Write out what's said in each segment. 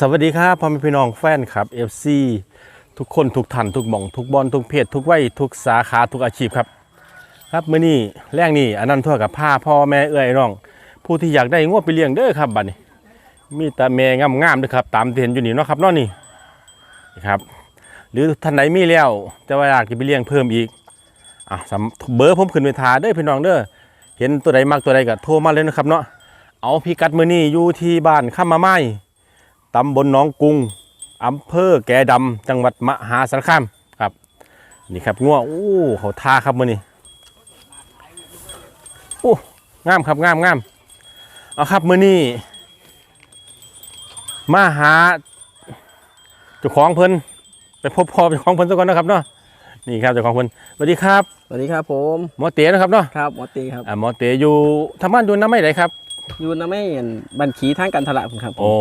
สวัสดีครับพ่อแม่พี่น้องแฟนครับ FC ทุกคนทุกท่านทุกหม่องทุกบอลทุกเพศทุกวัยทุกสาขาทุกอาชีพครับ ครับมื้อนี้แรงนี่อันนั้นทั่วกับผ้าพ่อแม่เอื้อยน้อง ผู้ที่อยากได้งวดไปเลี้ยงเด้อครับบัดนี้มีแต่แม่งามๆเด้อครับ ตามที่เห็นอยู่นี่เนาะครับเนาะนี่นี่ครับ หรือท่านไหนมีแล้วแต่ว่าอยากจะไปเลี้ยงเพิ่มอีกอะเบอร์ผมขึ้นไปทาเด้อพี่น้องเด้อเห็นตัวใดมักตัวใดก็โทรมาเลยนะครับเนาะเอาพิกัดมื้อนี้อยู่ที่บ้านข้ามมาไม้ ตำบลหนองกรุงอำเภอแก่ดำจังหวัดมหาสารคามครับ นี่ครับง่วโอ้เขาทาครับมือนี่โอ้งามครับงามงามเอาครับมือนี่มาหาเจ้าของเพิ่นไปพบพ่อเจ้าของเพิ่นซะก่อนนะครับเนาะนี่ครับเจ้าของเพิ่นสวัสดีครับ สวัสดีครับผมหมอเต๋นะครับเนาะ ครับหมอตีครับ อ่าหมอเต๋อยู่ทำบ้านอยู่น้ำไม่ไหนครับ อยู่นะไม่เห็นบัญชีทางการตลาดผมครับผมโอ้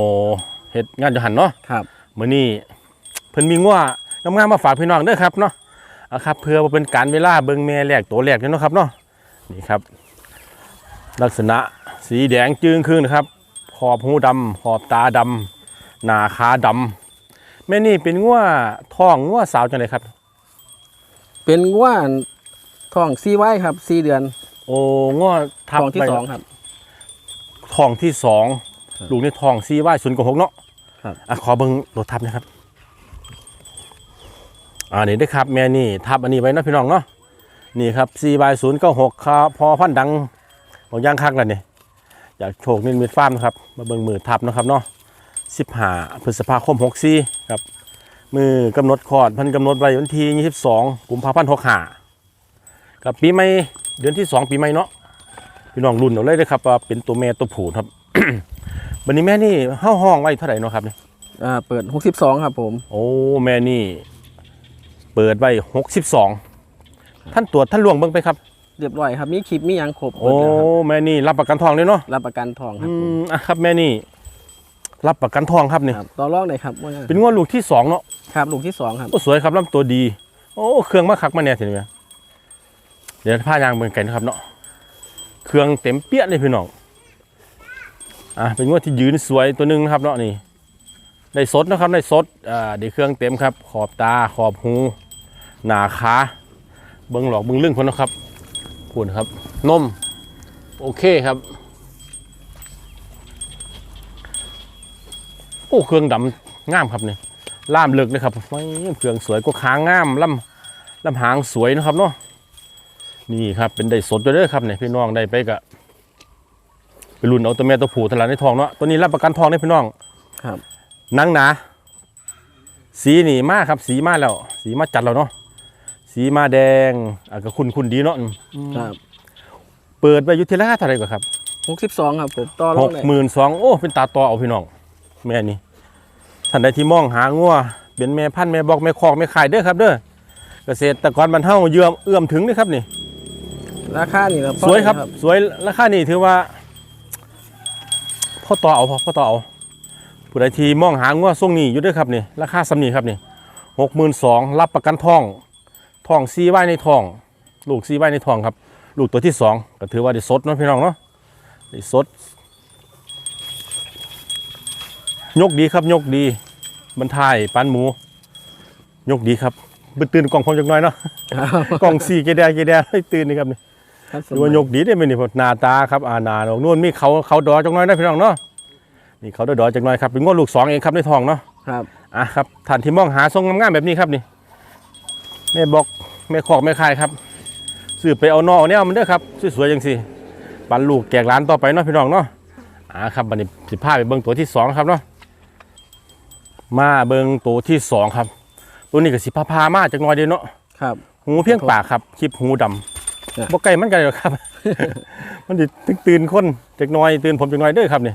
เฮ็ดงานอยู่หันเนาะครับมื้อนี้เพิ่นมีงัวงามๆมาฝากพี่น้องเด้อครับเนาะเอาครับ เพื่อว่าเป็นการเวลาเบิ่งแม่แรกตัวแรกเนาะครับเนาะนี่ครับ ลักษณะสีแดงจึงครึ่งนะครับขอบหูดำขอบตาดำหน้าขาดำแม่นี่เป็นงัวท้องงัวสาวจังไดครับ เป็นว่านทองซีไว้ครับซีเดือน โอ้งัวทับทองที่ไปสองครับท้องที่สองครับลูกในท้องซีไว้ศูนย์กว่าหกเนาะ ครับอะขอเบิ่งตัวทับนะครับอ่านี่ได้ครับแม่นี่ทับอันนี้ไว้นะพี่น้องเนาะนี่ครับซีไว้ศูนย์เก้าหกครับพอพันดังของย่างคักแล้วนี่อยากโชคนินมิดฟาร์มนะครับมาเบิ่งมือทับนะครับเนาะสิบห้าพฤษภาคมหกสี่ครับ มือกำหนดคอดพันกำหนดไว้วันที่ยี่สิบสองกุมภาพันธ์หกห้ากับปีใหม่เดือนที่สองปีใหม่เนาะพี่น้องรุ่นเอาเลยเลยครับว่าเป็นตัวแม่ตัวผู้ครับวันนี้แม่นี่เห้าห้องไว้เท่าไหร่เนาะครับเนี่ย อ่าเปิด 62 ครับผม โอ้แม่นี่ เปิดไว้หกสิบสองท่านตรวจท่านลวงเบิ่งไปครับเรียบร้อยครับมีคลิปมีหยังครบหมโอ้ดแล้วครับแม่นี่รับประกันทองเลยเนาะรับประกันทองครับอืผมมอะครับแม่นี่ รับประกันทองครับนี่ครับต่อรองเลยครับว่าเป็นงวดลูกที่สองเนาะครับลูกที่สองครับ โอ้สวยครับลำตัวดี โอ้เครื่องมาคักมาเนี่ยทีนี้เดี๋ยวผ้ายางเบิ่งกันนะครับเนาะเครื่องเต็มเปี้ยเลยพี่น้องอะเป็นงวดที่ยืนสวยตัวหนึงนะครับเนาะนี่ ได้สดนะครับได้สดอ่าด้เครื่องเต็มครับ ขอบตาขอบหู หนาขาเบิ้งหลอกเบิ้งลึ่งคนนะครับพูดครับนมโอเคครับโอ้เครื่องดำงามครับเนี่ยล่ามเลิกนะครับไม่เครื่องสวยก็ค้างงามลำลำหางสวยนะครับเนาะนี่ครับเป็นได้สดด้วยด้อครับเนี่ยพี่น้องได้ไปกะไปรุ่นเอาตัวแม่ตัวผู้ทลายในทองเนาะตัวนี้รับประกันทองได้พี่น้องครับ นังหนา สีนี่มากครับ สีมาแล้ว สีมาจัดแล้วเนาะสีมาแดงอะก็คุณคุณดีเนาะอืมครับ เปิดไปอยุทธราคาเท่าไหร่ก่อนครับ62ครับผมต่อรหองกเลยหมื่นสองโอ้ เป็นตาต่อเอาพี่น้อง แม่นี่ท่านใดที่มองหางัวเป็นแม่พันธุ์แม่บอกแม่คอกแม่ขายเด้อครับเด้อเกษตรกรบรรเทาเยื่อมเอื้อมถึงนี่ครับนี่ ราคานี่ครับสวยครับ สวยราคานี่ถือว่าพ่อต่อเอาพ่อต่อเอา ผู้ใดที่มองหางัวส่งนี่อยู่เด้วยครับนี่ราคาสำนีครับนี่หกหมื่นสองรับประกันทองทองซีไว้ในทอง ลูกซีไว้ในทองครับ ลูกตัวที่สองก็ถือว่าได้สดเนาะพี่น้องเนาะได้สด ยกดีครับยกดีบรรทายปันหมู ยกดีครับเบิ่งตื่นกล่องพร้อมจักหน่อยเนาะครับกล่องสี่เกดแดเกดแดให้ตื่นนี่ครับนี่ครับสดูว่ายกดีได้ไหมนี่พอหน้าตาครับอ่าหน้าดอกนู่นมีเขาเขาดอจักหน่อยนะพี่น้องเนาะ นี่เขาดอดอจักหน่อยครับเป็นงวดลูกสองเองครับในทองเนาะครับอะครับท่านที่มองหาทรงงามๆแบบนี้ครับนี่แม่บอกแม่ขอกแม่คายครับซื้อไปเอานอเนี่ยมันเด้อครับสวยๆจังสิปันลูกแกกร้านต่อไปเนาะพี่น้องเนาะอ่าครับบันนี้สิพาไปเบิ่งตัวที่สองครับเนาะมาเบิ่งตัวที่สองครับตัวนี้ก็สิพาพามาจากหน้อยเดียวเนาะครับ หูเพียงปากครับคลิปหูดเนี่ยำบ่ไกลมันไกลหรอกครับ มันดิตึงตื่นคนจากหน้อยตื่นผมจากหน้อยเด้อครับนี่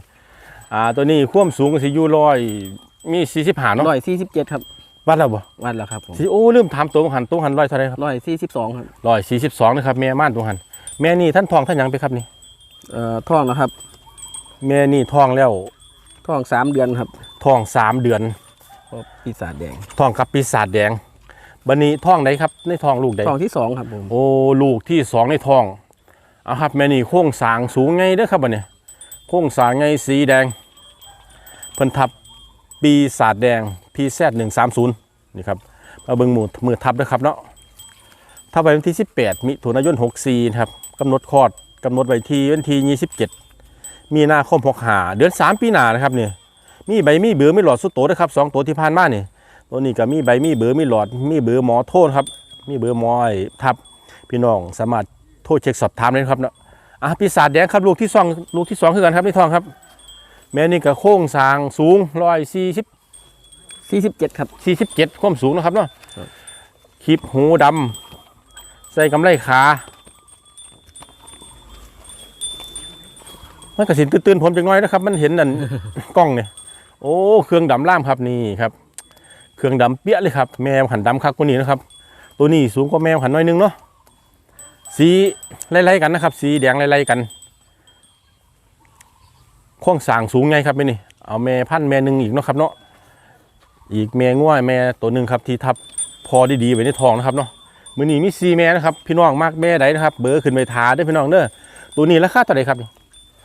อ่าตัวนี้ความสูงก็สิอยู่ร้อยมีสี่สิบห้าเนาะ147ครับวัดแล้วบ่วัดแล้วครับผมสิโอ้ลืมถามตัวหันตัวหันร้อยเท่าไรครับ142ครับร้อยสี่สิบสองนะครับแม่ม่านตัวหันแม่นี่ท่านทองท่านหยังไปครับนี่เอ่อทองนะครับ แม่นี่ทองแล้วทองสามเดือนครับทองสามเดือนเพราะปีศาจแดงทองกับปีศาจแดงบันนี้ทองไหนครับในทองลูกใดทองที่สองครับผมโอ้ลูกที่สองในท้องเอาครับแม่นี่โค้งสร้างสูงไงเด้อครับบัดเนี่ย โค้งสางไงสีแดง เพิ่นทับปีศาจแดงพีแซดหนึ่งสามศูนย์นี่ครับมาเบิงหมูมือทับด้วยครับเนาะถ้าไปวันที่ 18 มิถุนายน64นะครับกำหนดคลอดกำหนดไว้ที่วันที่27 มีนาคม65เดือน 3 ปีหน้านะครับเนี่ยมีใบมีเบือมีหลอดสุดโตนะครับสองตัวที่ผ่านมาเนี่ยตัวนี้ก็มีใบมีเบือมีหลอด มีเบือหมอโทษครับ มีเบือหมอไอ้ทับ พี่น้องสามารถโทรเช็คสอบถามได้ครับเนาะ อะปีศาจแดงครับลูกที่สองลูกที่สองคือกันครับนี่ทองครับ แม่นี่ก็โค้งสร้างสูงร้อยสี่สิบ47ครับสี่สิบเจ็ดความสูงนะครับเนาะครับคลิปหูดำใส่กำไรขามันกระสินตื่นๆผมจังน้อยนะครับ มันเห็นนั่นกล้องเนี่ยโอ้เครื่องดำล่ามครับนี่ครับเครื่องดำเปี้ยเลยครับ แมวขันดำคักกว่านี้นะครับ ตัวนี้สูงกว่าแมวขันน้อยนึงเนาะ สีไล่ๆกันนะครับ สีแดงไล่ๆกันโค้งสร้างสูงไงครับแม่นี่เอาแม่พันธุ์แม่หนึ่งอีกเนาะครับเนาะอีกแม่ง่วยแม่ตัวหนึ่งครับที่ทับพอได้ดีไว้ในท้องนะครับเนาะมือนี้มีซีแม่นะครับพี่น้องมากแม่ใดนะครับ เบอร์ขึ้นไปทาได้อพี่น้องเด้อตัวนี้ราคาเท่าไหร่ครับ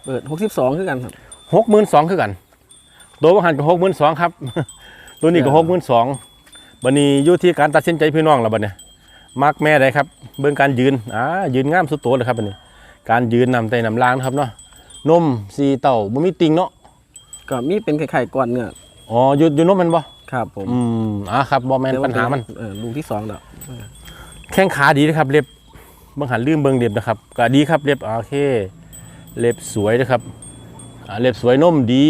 เปิด62คือกันครับหกหมื่นสองคือกัน ตัวบางหันก็หกหมื่นสองครับ ตัวนี้ก็หกหมื่นสองบันนี้อยู่ที่การตัดสินใจพี่น้องแล้วบัดเนี่ย มักแม่ใดครับ เบิ่งการยืนอ่ายืนงามสุดโตเลยครับบัดนี้ การยืนนำใจนำล้างนะครับเนาะนมสีเต่าบ่มีติงเนาะก็มีเป็นไข่ๆก้อนเนื้ออ๋ออยู่อยู่นมมันบ่ครับผมอืมอ่าครับบ่แม่นปัญหามันเออลูกที่สองแล้วแข้งขาดีนะครับเล็บบางหันลืมเบิงเล็บนะครับก็ดีครับเล็บโอเค เล็บสวยนะครับอ่าเล็บสวยนุ่มดี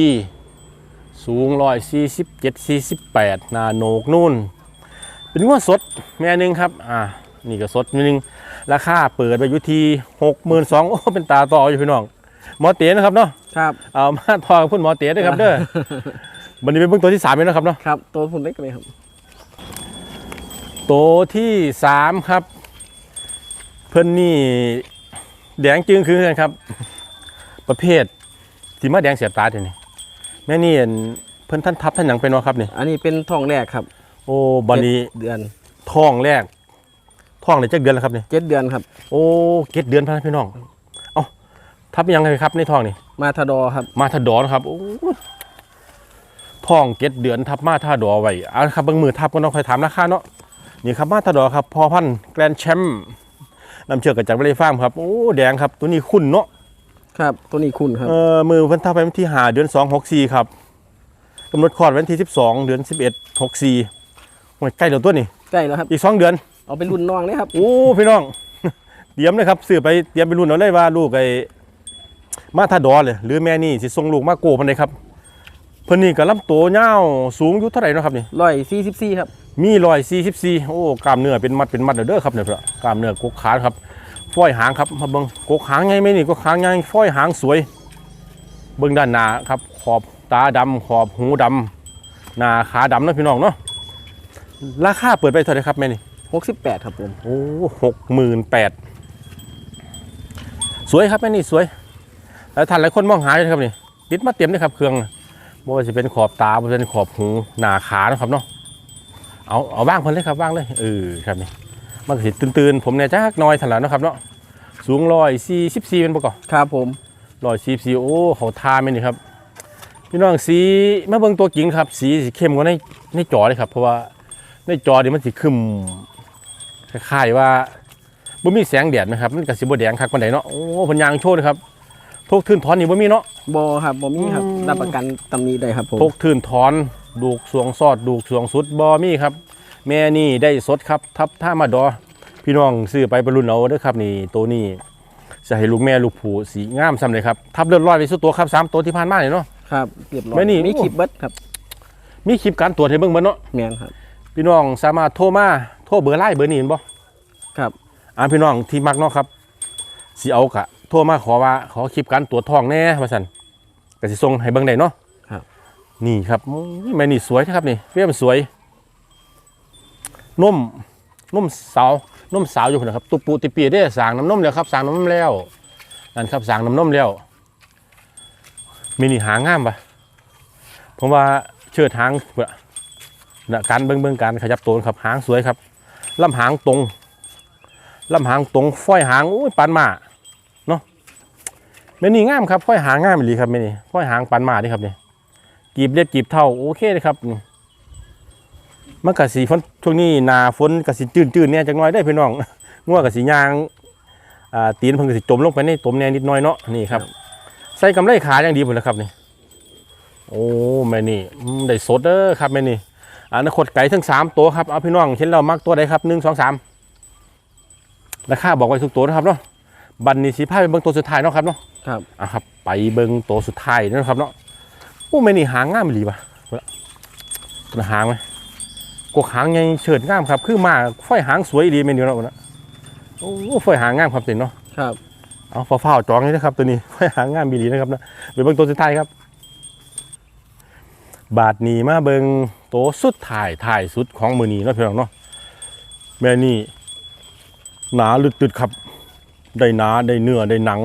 สูงร้อยสี่สิบเจ็ดสี่สิบแปดนาโหนกนุ่น เป็นงวดสดแม่หนึ่งครับ อ่า นี่ก็สดนิดนึง ราคาเปิดไปอยู่ที่หกหมื่นสองโอ้เป็นตาต่ออยู่พี่น้อง หมอเตี๋ยนะครับเนาะ ครับ เอามาทองคุณหมอเตี๋ยด้วยครับเด้อ วันนี้เป็นเบื้องตัวที่สามแล้วนะครับเนาะ ครับ ตัวผมเล็กเลยครับ ตัวที่สามครับ เพิ่นนี่แดงจึงคือกันครับ ประเภทสีมาแดงเสียบตาเดี๋ยวนี้แม่นี่เห็นเพิ่นท่านทับท่านหยังเป็นวะครับนี่ อันนี้เป็นทองแรกครับ โอ้บันนี้เดือนท้องแรกท้องเลยจักเดือนแล้วครับนี่เจ็ดเดือนครับ โอ้เก็ดเดือนพะนะพี่น้อง เอ้าทับยังไงครับในท้องนี่มาทาดอครับ มาทาดอนะครับโอ้ยท้องเก็ดเดือนทับมาทาดอไว้เอาละครับเบางมือทับก็ต้องคอยถามราคาเนาะนี่ครับมาทาดอครับพอพันธุ์แกรนด์แชมป์นำเชือกกับจากบริฟาร์มครับโอ้แดงครับ ตัวนี้คุณเนาะครับ ตัวนี้คุณครับเออมือเพิ่นทับไปวันที่หาเดือนสองหกสี่ครับกำหนดคลอดวันที่สิบสองเดือนสิบเอ็ดหกสี่ โอ้ยใกล้แล้วตัวนี่ใกล้แล้วครับ อีกสองเดือน เอาเป็นรุ่นน้องเลยครับ โอ้พี่น้อง เตรียมเลยครับซื้อไปเตรียมไปรุ่นเอาเลยว่าลูกไอ้มาทาดอเลยหรือแม่นี่สิส่งลูกมาโกพันใดครับ เพิ่นนี่ก็ลำตัวยาวสูงอยู่เท่าไหร่เนาะครับนี่ร้อยสี่สิบสี่ครับ มีรอยสี่สิบสี่โอ้กล้ามเนื้อเป็นมัดเป็นมัดเด้อครับเนี่ยเพื่อนกล้ามเนื้อกกขาครับฝ้อยหางครับมาเบิ่งกกหางไงไหมนี่กกหางไงฝ้อยหางสวย เบิ่งด้านหน้าครับขอบตาดำขอบหูดำหน้าขาดำเนาะพี่น้องเนาะ ราคาเปิดไปเท่าไหร่ครับแม่นี่หกสิบแปดครับผมโอ้หกหมื่นแปดสวยครับแม่นี่สวยแล้วท่านหลายคนมองหาอยู่นะครับนี่ติดมาเตรียมด้วยครับเครื่องบ่ว่าจะเป็นขอบตาบ่ว่าจะเป็นขอบหูหน้าขานะครับเนาะเอาเอาบ้างเพิ่นเลยครับบ้างเลยเออครับนี่มันก็สิตื่นๆผมเนี่ยจักหน้อยทันแล้วนาะครับเนาะสูงร้อยสี่สิบสี่เป็นประกอบครับผมร้อยสี่สี่โอ้เขาทาไม่นี่ครับพี่น้องสีมาเบิ่งตัวจริงครับ สีสิเข้มกว่าในในจอเลยครับเพราะว่า ในจอนี่มันสิคึมคล้ายๆว่าบ่มีแสงแดดนะครับมันก็สิบ่แดงคักปานใดเนาะโอ้เพิ่นยางโชว์เลยครับทกทื่นถอนนี่บ่มีเนาะบอครับบอมีครับอืมรับประกันตำหนี้ได้ครับผมทกทื่นถอนดูกสวงซอดดูกสวงสุดบ่มีครับ แม่นี่ได้สดครับ ทับท่ามาดอ พี่น้องซื้อไปบรรลุนเอาเด้อครับนี่ตัวนี้จะให้ลูกแม่ลูกผูสีงามซ้ำเลยครับทับเลือดร้อยไปสุดตัวครับสามตัวที่ผ่านมาเนี่ยเนาะ ครับเรียบร้อยไม่นี่ มีคลิปเบิดครับ มีคลิปการตรวจให้เบิ่งเบ่เนาะ แมนครับ พี่น้องสามารถโทรมาโทรเบอร์ไลน์เบอร์นี้เห็นบ่ครับอ่าพี่น้องที่มักเนาะครับสิเอากะโทรมาขอว่าขอคลิปการตรวจท้องแน่ว่าซั่นก็สิส่งให้เบิ่งได้เนาะครับ นี่ครับโอ้ยแม่นี่สวยนะครับนี่เฟี้ยมสวยนุ่มนุ่มสาวนุ่มสาวอยู่พุ่นนะครับตุปูติปีเด้สางน้ำนมแล้วครับสางน้ำนมแล้วนั่นครับสางน้ำนมแล้วมีนี่หางามปะผมว่าเชิดหางเพื่อ นะการเบิ่งเบิ่งการขยับตัวครับหางสวยครับลำหางตรงลำหางตรงฝ้อยหางอุ้ยปานมาเนาะแม่นี่งามครับฝ้อยหางงามอีหลีครับแม่นี่ฝ้อยหางปานมาดิครับนี่กีบเล็บกีบเท่าโอเคเลยครับมันกะสีฝนช่วงนี้นาฝนกะสีจืดๆเนี่ยจังน้อยได้พี่น้องง่วกะสียางตีนเพิ่งกะสีจมลงไปในตมแน่นิดน้อยเนาะนี่ครับ ใส่กำไรขาอย่างดีหมดแล้วครับนี่โอ้แม่นี่ได้สดเด้อครับแม่นี่ อนาคตไก่ทั้งสามตัวครับเอาพี่น้องเช่นเรามักตัวใดครับหนึ่งสองสามราคาบอกไว้ทุกตัวนะครับเนาะบันนี้สีผ้าเป็นเบิ้งตัวสุดท้ายเนาะครับเนาะครับอะครับ ไปเบิ้งตัวสุดท้ายนะครับเนาะโอ้แม่นี่หางงามอีหลีป่ะตัวหางไหมกกหางไงเฉิดงามครับ คือมาฝ้อยหางสวยดีแม่นี่เนาะนะโอ้ฝ้อยหางงามครับเต็นเนาะครับเอาฟ้าวๆจองเลยนะครับตัวนี้ไว้หางานบีหลีนะครับนะไปเบิ่งตัวสุดท้ายครับ บาทนี้มาเบิ่งตัวสุดท้ายท้ายสุดของมือนี้เนาะพี่น้องเนาะแม่นี่หนาลึดตึดครับ ได้หนาได้เนื้อได้หนัง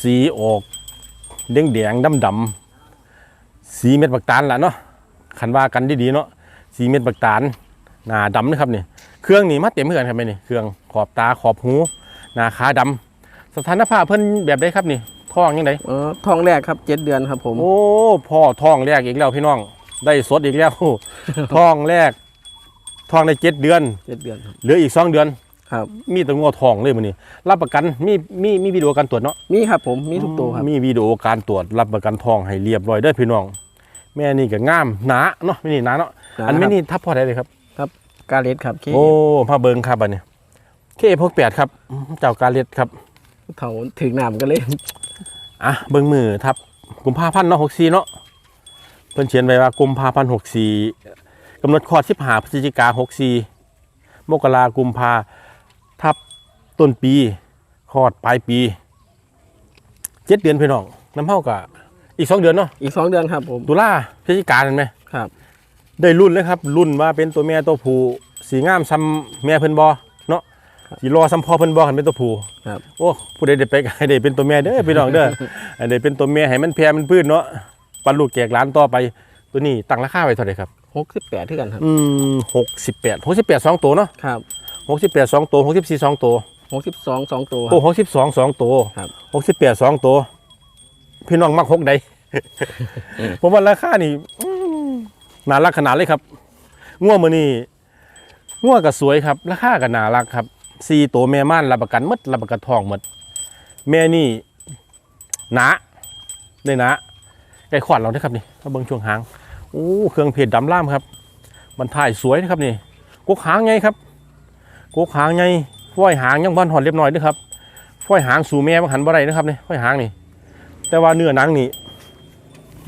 สีออกแดงแดงดำดำสีเม็ดบักตาลล่ะเนาะคันว่ากันดีๆเนาะสีเม็ดบักตาลหนาดำนะครับนี่เครื่องนี่มาเต็มเหมือนครับแม่นี่เครื่องขอบตาขอบหูหนาขาดำสถานภาพเพิ่นแบบใดครับนี่ ท้องยังไงเออทองแรกครับเจ็ดเดือนครับผม โอ้พ่อท้องแรกอีกแล้วพี่น้อง ได้สดอีกแล้วท้องแรกท้องได้เจ็ดเดือนเจ็ดเดือนครับเหลืออีกสองเดือนครับมีแตัวงัวท้องเลยมันนี่รับประกันมีมีมีวิดีโอการตรวจเนาะมีครับผมมีทุกตัวครับมีวิดีโอการตรวจรับประกันท้องให้เรียบร้อยเด้อพี่น้อง แม่นี่ก็งามหนาเนาะไม่นี่หนาเนาะอันไม่นี่ทับพอได้เลยครับกาเลสครับเคโอ้พาเบิงครับอันนี้เคพกแปดครับอืมเจ้ากาเล็ดครับเถาถึงน้ำก็เลย อะเบิ่งมือทับกุมภาพันธ์เนาะหกสี่เนาะเพิ่นเขียนไว้ว่ากุมภาพันธ์หกสี่กำหนดคลอดสิบห้าพฤศจิกาหกสี่มกรากุมภาทับต้นปีคลอดปลายปีเจ็ดเดือนพี่น้องน้ำเท่ากับอีกสองเดือนเนาะอีกสองเดือนครับผมตุลาพฤศจิกาเห็นไหมครับ ได้รุ่นเลยครับ รุ่นว่าเป็นตัวแม่ตัวผู้สีงามซ้ำแม่เพิ่นบอเนาะ สีรอซ้ำพ่อเพิ่นบอหันเป็นตัวผู้ครับโอ้ผู้ใดได้ไปก็ให้ได้เป็นตัวแม่เด้อพี่น้องเด้อให้ได้เป็นตัวแม่ให้มันแพร่มันพื้นเนาะปันลูกแกกหล้านต่อไปตัวนี้ตั้งราคาไว้เท่าไหร่ครับหกสิบแปดที่กันครับอืมหกสิบแปดหกสิบแปดสองตัวเนาะครับหกสิบแปดสองตัวหกสิบสี่สองตัวหกสิบสองสองตัวคโอ้รับหกสิบสองสองตัวครับหกสิบแปดสองตัวพี่น้องมักหกใดผมว่าราคานี่อืมน่ารักขนาดเลยครับง่วงมือนี่ง่วงก็สวยครับ ราคาก็น่ารักครับ สี่ตัวแม่ม่านรับประกันหมดรับประกันทองหมด แม่นี่หนาได้หนาไก่ขวัญเราได้อครับนี่ถ้าเบิ้งช่วงหางโอ้เครื่องเพชรดำล่ามครับ มันถ่ายสวยนะครับนี่กกหางไงครับกกหางไงฝ้อยหางยังบ้านหอนเรียบร้อยเด้วยครับฝ้อยหางสู่แม่มาหันบ่ได้นะครับนี่ฝ้อยหางนี่ แต่ว่าเนื้อหนังนี่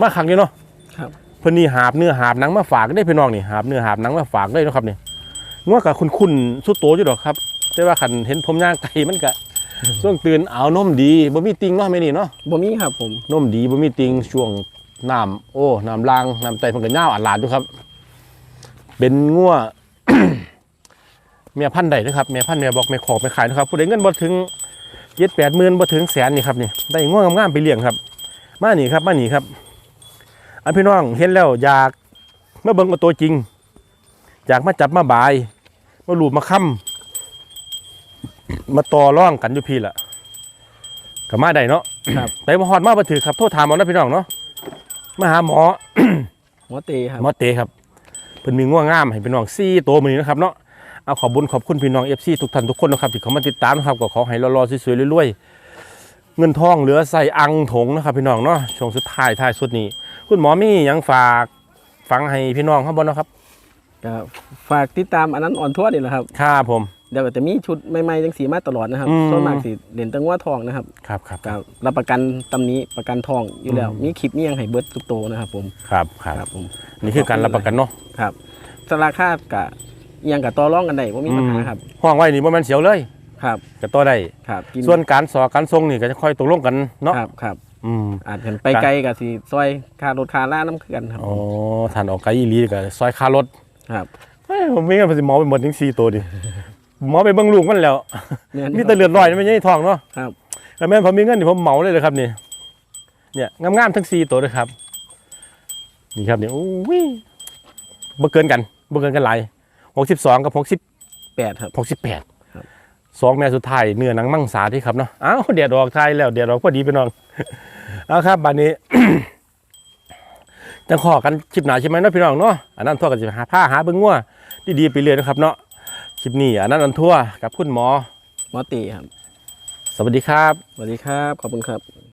มาขังอยู่เนาะครับเพิ่นนี่หาบเนื้อหาบหนังมาฝากได้พี่น้องนี่หาบเนื้อหาบหนังมาฝากได้เนาะครับนี่งัวกับคุณคุณสุดโตอยู่ดอกครับ แต่ว่าขันเห็นผมย่างไก่มันก็ช่วงตื่นเอานมดีบ่มีติงเนาะแม่นี่เนาะบ่มีครับผมนมดีบ่มีติงช่วงน้ำโอ้น้ำล้างน้ำไตเพิ่นก็ยาวอัดหลาดอยู่ครับ เป็นงัวเมียพันธุ์ใดนะครับเมียพันธุ์เมียบอกไม่ขอบไม่ขายนะครับผู้ใดเงินบ่ถึงเจ็ดแปดหมื่นบ่ถึงแสนนี่ครับนี่ได้งัวงามๆไปเลี้ยงครับ มานี่ครับมานี่ครับ อันพี่น้องเห็นแล้วอยากมาเบิ่งกับตัวจริง อยากมาจับมาบาย มาหลูบมาค้ำ มาต่อร่องกันอยู่พี่ละก็มาได้เนาะครับไปมาฮอดมาบ่ถือครับโทษถามเอานะพี่น้องเนาะมาหาหมอ หมอเตครับหมอเตครับเพิ่นมีง่วงงามให้พี่น้องซี่ตัวมือนี้นะครับเนาะเอาขอบบุญขอบคุณพี่น้อง FC ทุกท่านทุกคนนะครับที่เขามาติดตามนะครับก็ขอให้รอๆสวยๆรวยๆเงินทองเหลือใส่อังถงนะครับ พี่น้องเนาะช่วงสุดท้ายท้ายสุดนี้ คุณหมอมีหยังฝากฟังให้พี่น้องเขาบ่เนาะครับก็ฝากติดตามอันนั้นอ่อนทั่วนี่แหละครับครับผม เดี๋ยวก็จะมีชุดใหม่ๆจังสีมาตลอดนะครับอืม ส่วนมากสิเด่นแตังว่าทองนะครับครับครับก็รับประกันตำนี้ประกันทองอยู่แล้วอืมมีคลิปนี้ยังให้เบิร์ดทุกโตวนะครับผมครับครับครับ ผมนี่คือการรับประกันเนาะครับสราคาบกะอิหยังกับต่อร่องกันได้ว่ามีปัญหาครับห้องไว้นี่บ่แม่นเสียวเลยครับก็ต่อได้ ครับกิส่วนการสอการทรงนี่ก็จะค่อยตกลงกันเนาะครับครับ อืม อาจจะไปไกลกับสีซอยคารถคาล่าน้ำเขื่อนครับอ๋อท่านออกไกลอีหลีก็ซอยค่ารถครับเฮ้ยผมมีเงินไปสิหมอไปหมดถึงสี่ตัวดิ หมอไปเบิ่งลูกมันแล้วเนี่ยมีแต่เลือดลอยนี่ไม่ใช่ทองเนาะครับ แต่แม่นผมมีเงินนี่ผมเหมาเลยเลยครับนี่เนี่ยงามๆทั้งสี่ตัวเลยครับ นี่ครับนี่โอ้ยบ่เกินกันบ่เกินกันหลายหกสิบสองกับหกสิบ แปดครับ หกสิบแปดครับ สองแม่สุดท้ายเนื้อหนังมังสาที่ครับเนาะอ้าวเดียดออกทายแล้วเดียดออกพอดีไปน้อง เอาครับบัดนี้จังขอกันคลิปหน้าใช่ไหมเนาะพี่น้องเนาะอันนั้นทั่วกันจะหาผ้าหาเบิ่งงัวดีๆไปเรื่อยนะครับเนาะ คลิปนี้อันนั้นอันทั่วกับคุณหมอหมอตีครับ สวัสดีครับ สวัสดีครับ ขอบคุณครับ